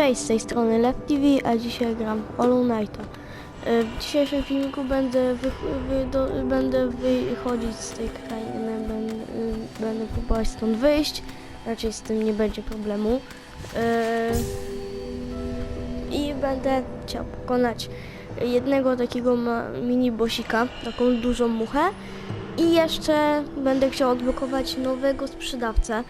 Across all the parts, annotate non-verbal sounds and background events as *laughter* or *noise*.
Cześć, z tej strony Left TV, a dzisiaj gram Hollow Knighta. E, W dzisiejszym filmiku będę, wy, wy, do, będę wychodzić z tej krainy, będę, będę próbować stąd wyjść. Raczej z tym nie będzie problemu. E, I będę chciał pokonać jednego takiego mini bosika, taką dużą muchę. I jeszcze będę chciał odblokować nowego sprzedawcę.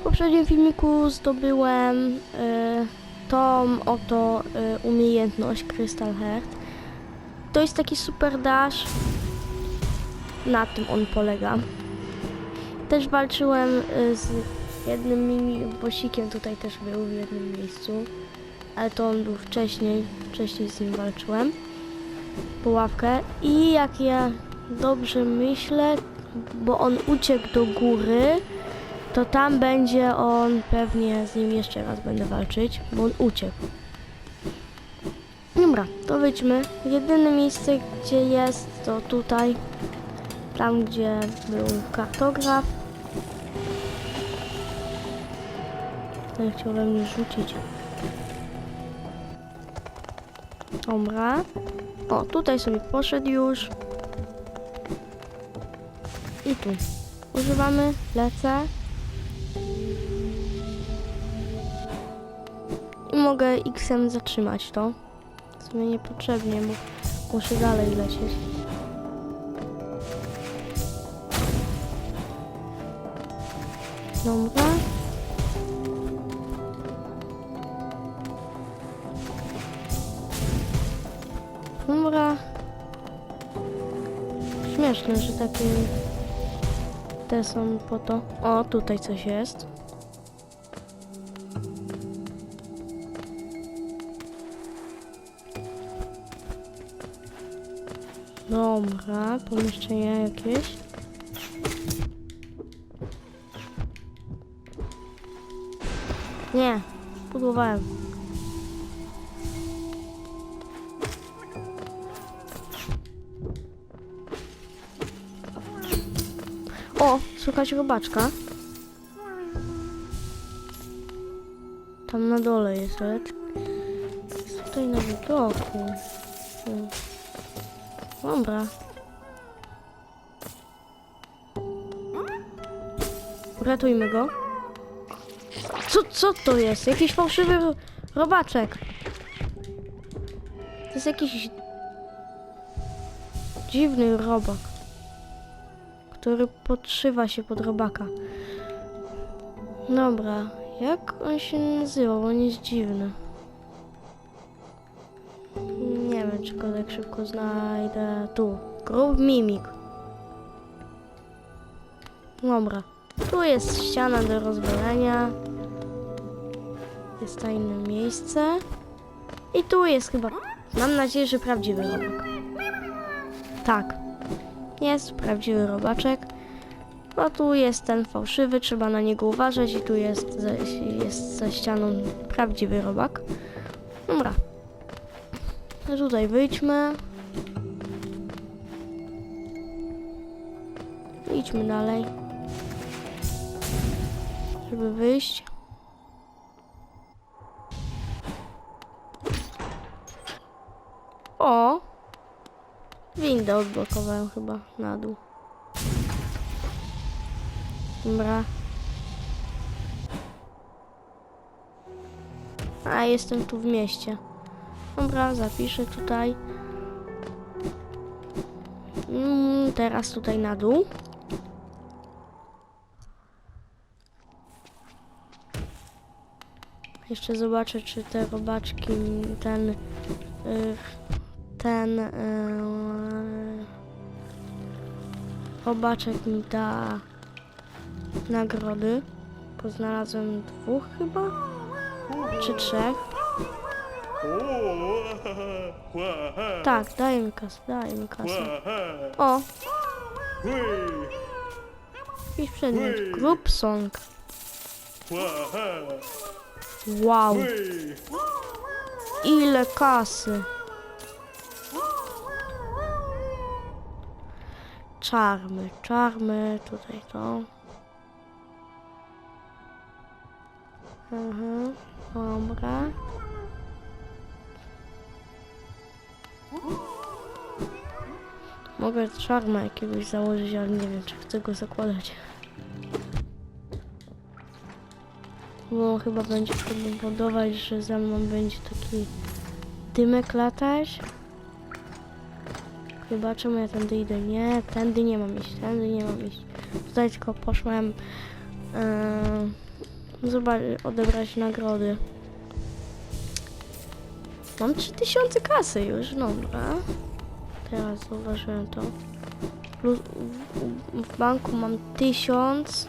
W poprzednim filmiku zdobyłem e, tą oto e, umiejętność Crystal Heart. To jest taki super dash. Na tym on polega. Też walczyłem e, z jednym mini bosikiem, tutaj też był w jednym miejscu. Ale to on był wcześniej, wcześniej z nim walczyłem. Po ławkę. I jak ja dobrze myślę, bo on uciekł do góry, to tam będzie on, pewnie z nim jeszcze raz będę walczyć, bo on uciekł. Dobra, to wyjdźmy. Jedyne miejsce, gdzie jest, to tutaj, tam gdzie był kartograf. Ten chciał we mnie rzucić. Dobra. O, tutaj sobie poszedł już. I tu. Używamy, lecę. I mogę X-em zatrzymać to. W sumie niepotrzebnie, bo muszę dalej lecieć. Dobra. Dobra. Śmieszne, że takie te są po to. O, tutaj coś jest. Dobra, pomieszczenie jakieś. Nie, budowałem. Szukać robaczka. Tam na dole jest, ale... Jest tutaj na widoku. Dobra. Uratujmy go. Co, co to jest? Jakiś fałszywy ro- robaczek. To jest jakiś dziwny robak, który podszywa się pod robaka. Dobra, jak on się nazywa? Bo On jest dziwny. Nie wiem, czy go tak szybko znajdę. Tu. Grub mimik. Dobra. Tu jest ściana do rozwalenia. Jest tajne miejsce. I tu jest chyba... Mam nadzieję, że prawdziwy robak. Tak. Jest prawdziwy robaczek. A tu jest ten fałszywy, trzeba na niego uważać i tu jest za, jest za ścianą prawdziwy robak. Dobra. No tutaj wyjdźmy. Idźmy dalej. Żeby wyjść. O! Windę odblokowałem chyba na dół. Dobra. A jestem tu w mieście. Dobra, zapiszę tutaj. Mm, teraz tutaj na dół. Jeszcze zobaczę, czy te robaczki, ten, y, ten y, robaczek mi da nagrody. Bo znalazłem dwóch chyba, czy trzech. Tak, daj mi kasę, daj mi kasę. O, jakiś przedmiot. Group song. Wow, ile kasy. Czarmy, czarmy, tutaj to. Mhm. Dobra. Mogę czarma jakiegoś założyć, ale nie wiem, czy chcę go zakładać. Bo chyba będzie powodować, że za mną będzie taki dymek latać. Chyba czemu ja tędy idę? Nie, tędy nie mam iść, tędy nie mam iść. Tutaj tylko poszłem yy, zobacz, odebrać nagrody. Mam 3000 kasy już, dobra. Teraz zauważyłem to. Plus w banku mam 1000.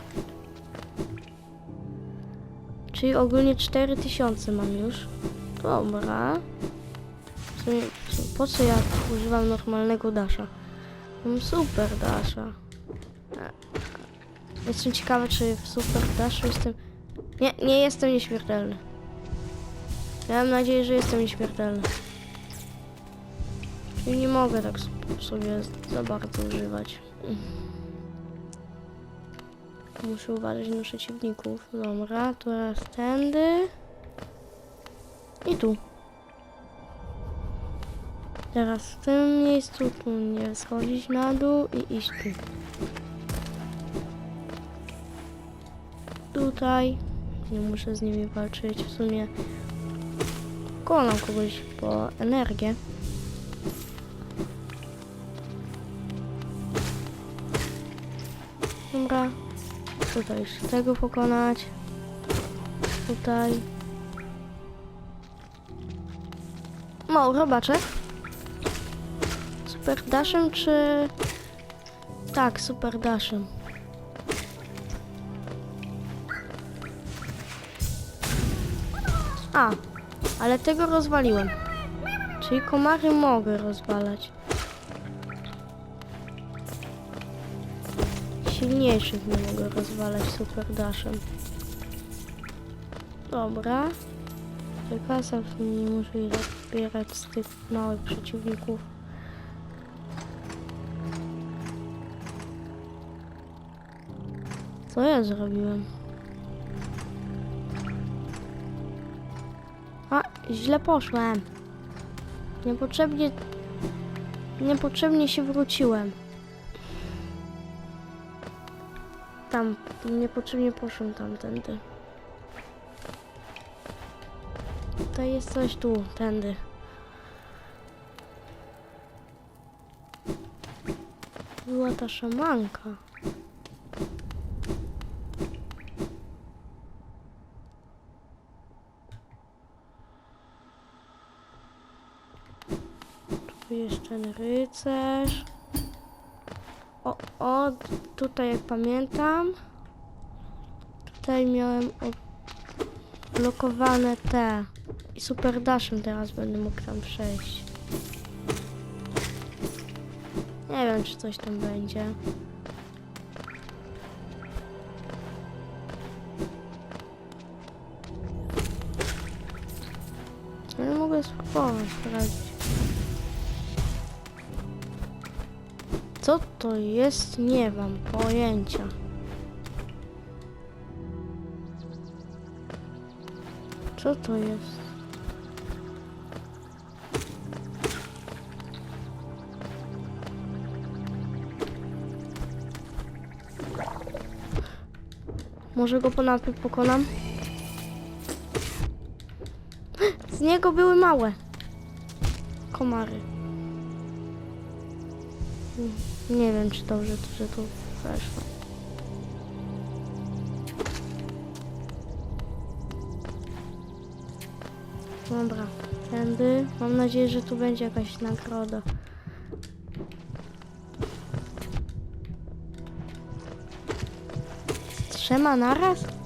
Czyli ogólnie 4000 mam już. Dobra. Po co ja używam normalnego dasha? Mam super dasha. E, Jestem ciekawy, czy w super dashu jestem... Nie, nie jestem nieśmiertelny. Miałem nadzieję, że jestem nieśmiertelny. Czyli nie mogę tak sobie za bardzo używać. Muszę uważać na przeciwników. Dobra, teraz tędy. I tu. Teraz w tym miejscu tu nie schodzić na dół i iść tu. Tutaj. Nie muszę z nimi walczyć. W sumie konam kogoś po energię. Dobra. Tutaj już tego pokonać. Tutaj. No, robaczek. Super dashem czy... Tak, super dashem. A, ale tego rozwaliłem. Czyli komary mogę rozwalać. Silniejszych nie mogę rozwalać super dashem. Dobra. Wykasa nie muszę zbierać z tych małych przeciwników. Co ja zrobiłem? A, źle poszłem. Niepotrzebnie... Niepotrzebnie się wróciłem. Tam, niepotrzebnie poszłem tamtędy. Tutaj jest coś tu, tędy. Była ta szamanka. Tu jest ten rycerz. O, o, tutaj jak pamiętam. Tutaj miałem blokowane te. I super dashem teraz będę mógł tam przejść. Nie wiem, czy coś tam będzie. To jest? Nie mam pojęcia. Co to jest? Może go ponadto pokonam? *gasps* Z niego były małe komary. Nie wiem, czy dobrze, że tu weszło. Dobra, tędy. Mam nadzieję, że tu będzie jakaś nagroda. Trzema naraz?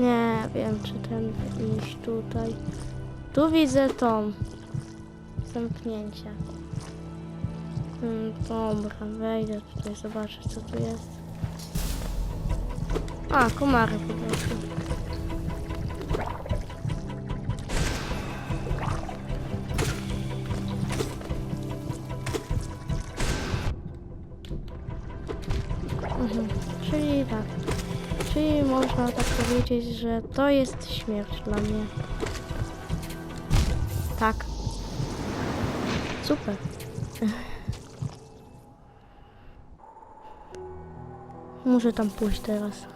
Nie wiem, czy ten iść tutaj. Tu widzę tą. Zamknięcie. Mm, dobra, wejdę tutaj, zobaczę co tu jest. A, komary po prostu. Powiedzieć, że to jest śmierć dla mnie. Tak. Super. Muszę tam pójść teraz.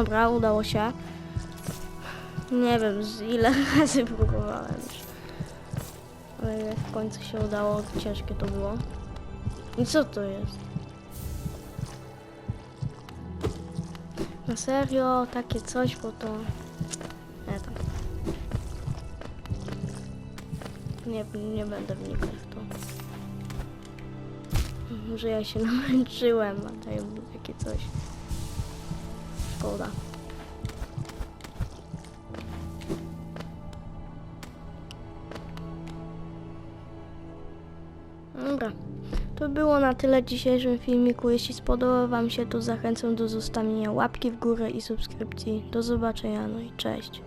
Dobra, udało się. Nie wiem, z ile *laughs* razy próbowałem. Ale w końcu się udało, ciężkie to było. I co to jest? Na serio, takie coś, bo to... Nie tam. Nie, nie będę wnikał w to. Że ja się *laughs* namęczyłem, a dają takie coś. Szkoda. Dobra. To było na tyle w dzisiejszym filmiku. Jeśli spodobał Wam się, to zachęcam do zostawienia łapki w górę i subskrypcji. Do zobaczenia, no i cześć.